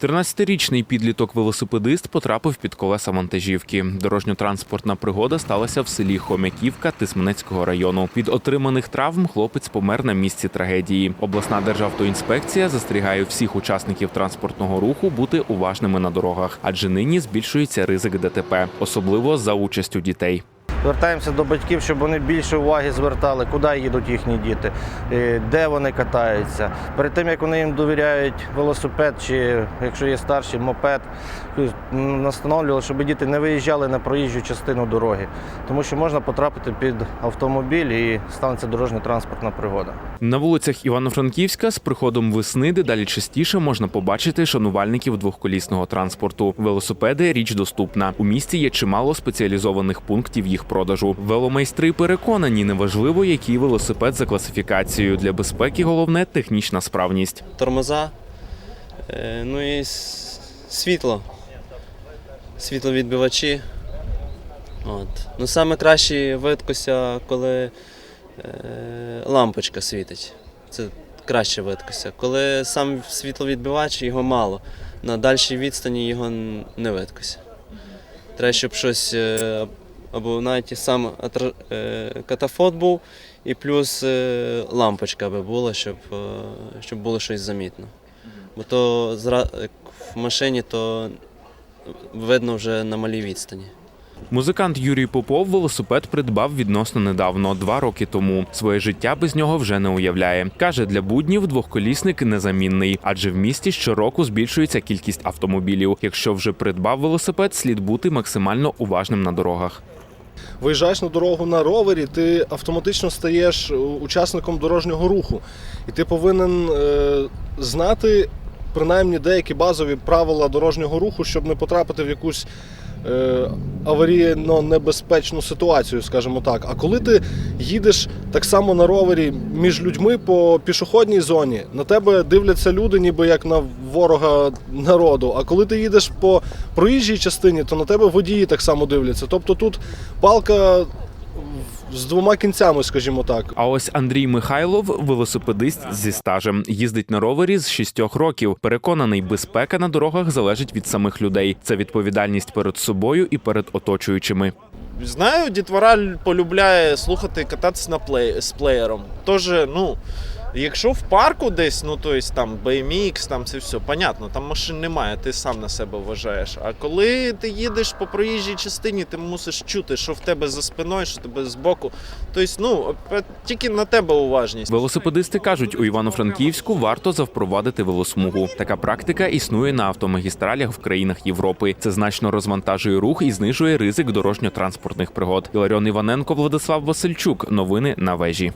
13-річний підліток-велосипедист потрапив під колеса вантажівки. Дорожньо-транспортна пригода сталася в селі Хомяківка Тисменецького району. Від отриманих травм хлопець помер на місці трагедії. Обласна державтоінспекція застерігає всіх учасників транспортного руху бути уважними на дорогах, адже нині збільшується ризик ДТП, особливо за участю дітей. Звертаємося до батьків, щоб вони більше уваги звертали, куди їдуть їхні діти, е, де вони катаються. Перед тим як вони їм довіряють велосипед, чи якщо є старший мопед, м, встановлювали, щоб діти не виїжджали на проїжджу частину дороги, тому що можна потрапити під автомобіль і станеться дорожньо-транспортна пригода. На вулицях Івано-Франківська з приходом весни дедалі частіше можна побачити шанувальників двохколісного транспорту. Велосипеди річ доступна. У місті є чимало спеціалізованих пунктів їх продажу. Веломайстри переконані, неважливо, який велосипед за класифікацією. Для безпеки головне технічна справність. тормоза, е, ну і світло. Світловідбивачі. От. Ну, саме краще видкося, коли е, лампочка світить. Це краще видкося. Коли сам світловідбивач, його мало. На дальшій відстані його не видкося. Треба, щоб щось е, або навіть сам е, катафот був, і плюс е, лампочка аби була, щоб, е, щоб було щось замітно. Бо то в машині то видно вже на малій відстані. Музикант Юрій Попов велосипед придбав відносно недавно, два роки тому. Своє життя без нього вже не уявляє. каже, для буднів двохколісник незамінний, адже в місті щороку збільшується кількість автомобілів. Якщо вже придбав велосипед, слід бути максимально уважним на дорогах. Виїжджаєш на дорогу на ровері, ти автоматично стаєш е, учасником дорожнього руху. І ти повинен е, знати принаймні деякі базові правила дорожнього руху, щоб не потрапити в якусь аварійно небезпечну ситуацію, скажімо так. А коли ти їдеш так само на ровері між людьми по пішохідній зоні, на тебе дивляться люди, ніби як на ворога народу. А коли ти їдеш по проїжджій частині, то на тебе водії так само дивляться. Тобто тут палка з двома кінцями, скажімо так. А ось Андрій Михайлов велосипедист зі стажем. Їздить на ровері з шістьох років. Переконаний, безпека на дорогах залежить від самих людей. Це відповідальність перед собою і перед оточуючими. Знаю, дітвора полюбляє слухати кататися на плей, з плеєром. Тож, ну, якщо в парку десь, ну то есть там BMX, там це все, понятно, там машин немає, ти сам на себе вважаєш. А коли ти їдеш по проїжджій частині, ти мусиш чути, що в тебе за спиною, що тебе збоку. Тобто, ну, опять, тільки на тебе уважність. Велосипедисти кажуть, у Івано-Франківську варто завпровадити велосмугу. Така практика існує на автомагістралях в країнах Європи. Це значно розвантажує рух і знижує ризик дорожньо-транспортних пригод. Іларіон Іваненко, Владислав Васильчук. Новини на вежі.